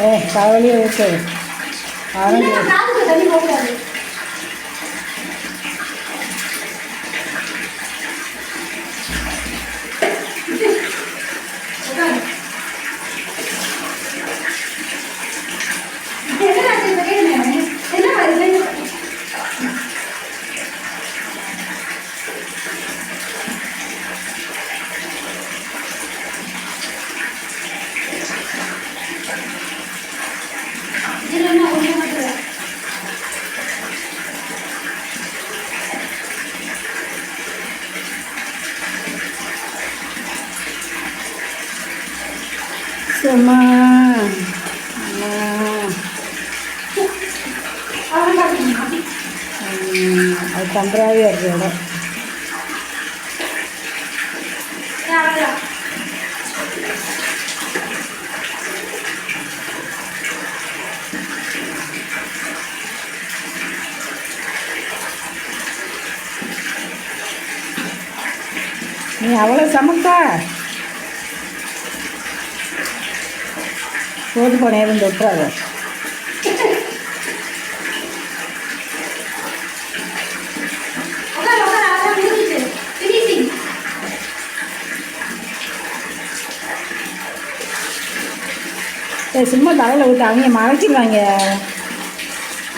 ஏ கவலையே ஊற்று அவனுக்கு അത് തമ്പ്രാവി അറിയാം நீ அவ்வளோ சமக்கா சோறு போன தொட்டுறாத ஏய், சும்மா தலையில் விட்டு அவங்க மடக்கிடுவாங்க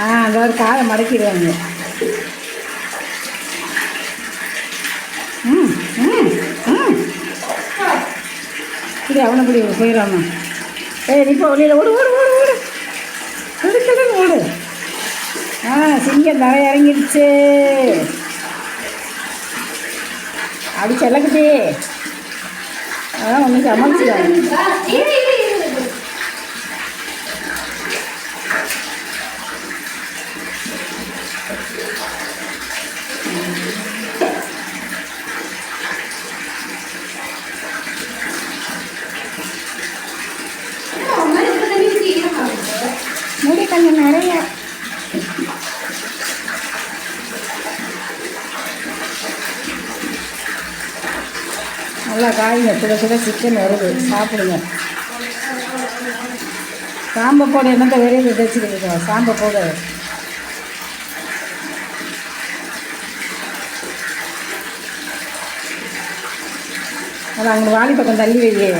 ஆ ஒரு காலை மடக்கிடுவாங்க. இப்படி அவனை பிடி போயிடாம ஏய் நீ இப்போ வெளியில் ஓடு ஓடு ஓடு ஓடு. ஓடு கிளம்பி ஓடு. ஆ சிங்கம் தலை இறங்கிடுச்சு. அப்படி செல்லக்குட்டி. அதான் ஒன்றும் சமாளிச்சுக்காங்க Thank you. நிறைய. நல்லா காயுங்க. சுட சுட சிக்கன் வருது. சாப்பிடுங்க. சாம்பை போடு. என்னத்த வெளியில் தேய்ச்சிக்கிட்டு சாம்பை போடு. அதான் அங்கே வாலி பக்கம் தள்ளி வையே.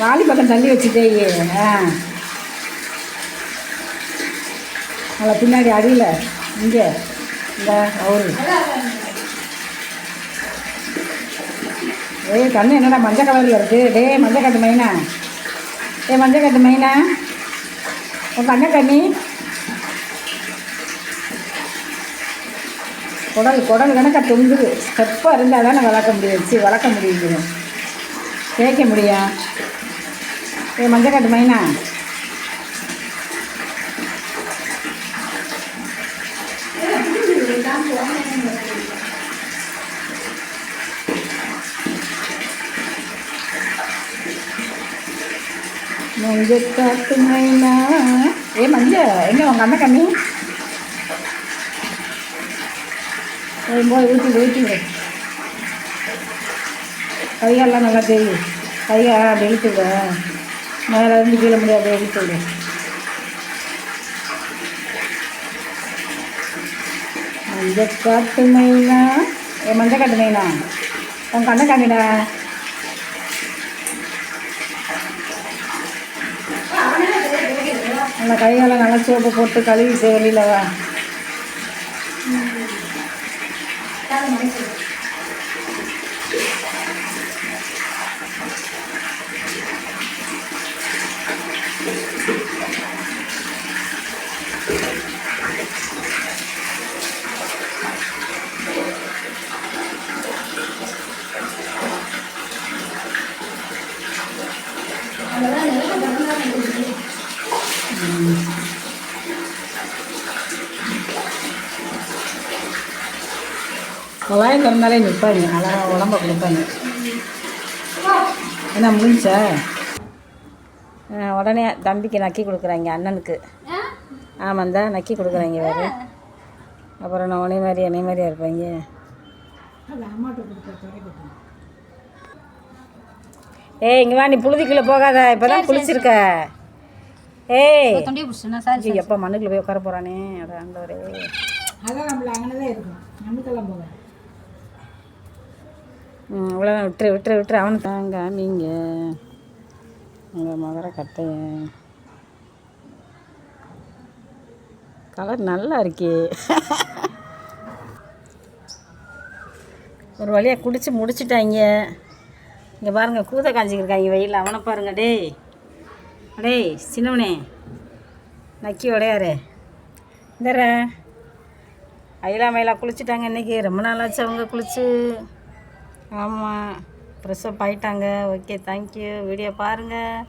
வாலி பக்கம் தள்ளி வச்சுட்டேயே. ஆ. அதில் பின்னாடி அடியில் இங்கே. இந்த அவரு. ஏய் கண்ணு என்னடா மஞ்சள் கலரில் இருக்குது டேய் மஞ்சள் கட்டு மைனா. ஏ மஞ்சள் கட்டு மைனா. உன் கண்ணை கண்ணி. குடல் குடல் கணக்காக தொங்குது. ஸ்டெப்பாக இருந்தால் தானே வளர்க்க முடியும். சரி வளர்க்க முடியுது கேட்க முடியும் ஏ மஞ்சள் கட்டு மைனா. மஞ்சள் மைனா ஏ மஞ்ச எங்க உங்க அண்ணன் கண்ணி? போய் ஊற்றி ஊற்றிடு கையெல்லாம் நல்லா தெரியும் கையை அப்படி இழுத்து விடு மேலே இருந்து கீழே முடியாது இழுத்து விடு மஞ்சக்காட்டு மைனா ஏ மஞ்சக்காட்டு மைனா உன் கண்ணை காமிடா நல்லா கையால் நல்லா சோப்பு போட்டு கழுவி வெளியில் வா. குழாயம் திறந்தாலே நிற்பாங்க அழகாக உடம்ப கொடுப்பாங்க என்ன முடிஞ்சா? உடனே தம்பிக்கு நக்கி கொடுக்குறாங்க அண்ணனுக்கு. ஆமாம் தான் நக்கி கொடுக்குறாங்க வேறு. அப்புறம் நான் உனே மாதிரி என்னை மாதிரியா இருப்பாங்க? ஏய் இங்கே வா நீ புழுதிக்குள்ளே போகாத. இப்போ தான் குளிச்சிருக்க. ஏய். எப்போ மண்ணுக்குள்ள போய் உட்கார போகிறானே அட ஆண்டவரே. அதான் நம்மள அங்கே தான் இருக்கும். நமக்கெல்லாம் போவேன் ம் அவ்வளோதான் விட்டுரு விட்டுரு விட்டுரு. அவனு தாங்க நீங்கள் உங்கள் மகர கட்டைய. கலர் நல்லா இருக்கே. ஒரு வழியாக குடிச்சு முடிச்சிட்டாங்க. இங்கே பாருங்கள் கூத காஞ்சிக்கிருக்காங்க வெயில் அவனை பாருங்க டேய். டேய் சின்னவனே. நக்கி உடையாரு. இந்தர. அயிலா மயிலா குளிச்சுட்டாங்க இன்றைக்கி ரொம்ப நாளாச்சு அவங்க குளிச்சு. ஆமாம் ஃப்ரெஷ்ஷப் ஆகிட்டாங்க ஓகே தேங்க்யூ வீடியோ பாருங்கள்